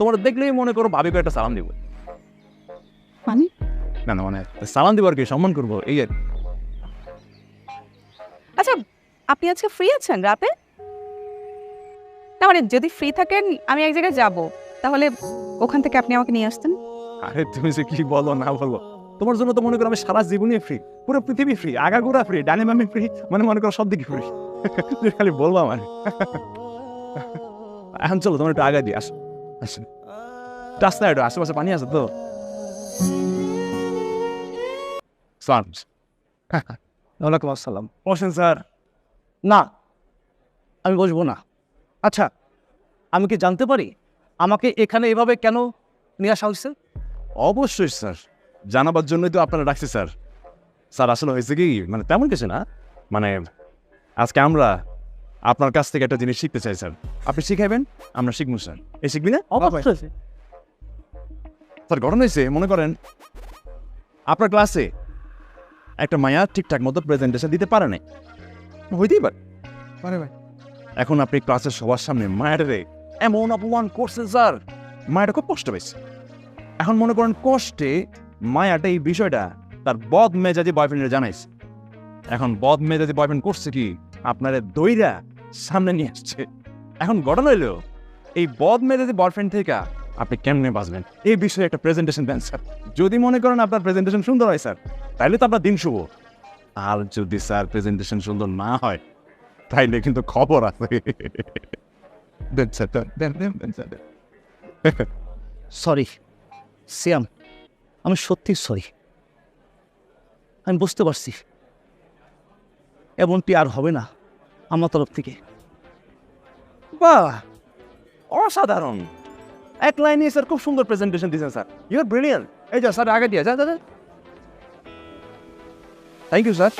তোমার দেখলেই মনে করো ভাবি করে একটা সালাম দিব। মানে? না না মানে সালাম দিব আর কি সম্মান করব? এই আর আচ্ছা আপনি আজকে ফ্রি আছেন রাতে? না মানে যদি ফ্রি থাকেন আমি এক জায়গায় যাব। তাহলে ওখান থেকে আপনি আমাকে নিয়ে আসতেন। আরে তুমি যে কি বলো না বলো। তোমার জন্য তো মনে করো আমি সারা জীবনই ফ্রি পুরো পৃথিবী ফ্রি আগা আগাগোড়া ফ্রি ডাইনামিক ফ্রি মানে মনে করো সব দিকে ফ্রি খালি বলব আমার এখন চলো তোমার একটু আগে দিয়ে আসো। আসো রাস্তায় আশেপাশে পানি আছে তো ওয়ালাইকুম আসসালাম বসেন স্যার না আমি বসবো না। আচ্ছা আমি কি জানতে পারি আমাকে এখানে এভাবে কেন নিয়ে আসা হয়েছে? অবশ্যই স্যার। জানাবার জন্যই তো আপনারা ডাকছি স্যার। স্যার আসলে হয়েছে কি? মানে তেমন কিছু না। মানে আজকে আমরা আপনার কাছ থেকে একটা জিনিস শিখতে চাই স্যার। আপনি শিখাইবেন আমরা শিখব স্যার। এই শিখবি না? অবশ্যই। স্যার ঘটনা হয়েছে মনে করেন আপনার ক্লাসে একটা মায়া ঠিকঠাক মতো প্রেজেন্টেশন দিতে পারে নাই। হইতেই পারে। পারে ভাই এখন আপনি ক্লাসের সবার সামনে মায়ারে এমন অপমান করছেন স্যার। মায়াটা খুব কষ্ট পেয়েছে এখন মনে করেন কষ্টে মায়াটা এই বিষয়টা তার বদ মেজাজি বয়ফ্রেন্ডের জানাইছে। এখন বদ মেজাজি বয়ফ্রেন্ড করছে কি? আপনার দইরা সামনে নিয়ে আসছে। এখন ঘটনা হইল এই বদ মেজাজি বয়ফ্রেন্ড থেকে আপনি কেমনে বাঁচবেন? এই বিষয়ে একটা প্রেজেন্টেশন দেন স্যার যদি মনে করেন আপনার প্রেজেন্টেশন সুন্দর হয় স্যার তাহলে তো আপনার দিন শুভ। আর যদি স্যার প্রেজেন্টেশন সুন্দর না হয় তাইলে কিন্তু খবর আছে। দেন স্যার দেন, দেন স্যার। সরি সিয়াম আমি সত্যি সরি আমি বুঝতে পারছি। এমনটি আর হবে না। আমার তরফ থেকে। বাহ! অসাধারণ! এক লাইনে স্যার খুব সুন্দর প্রেজেন্টেশন দিয়েছেন স্যার। ইউ আর ব্রিলিয়ান এই যা স্যার, আগে দিয়ে যা দাদা থ্যাংক ইউ স্যার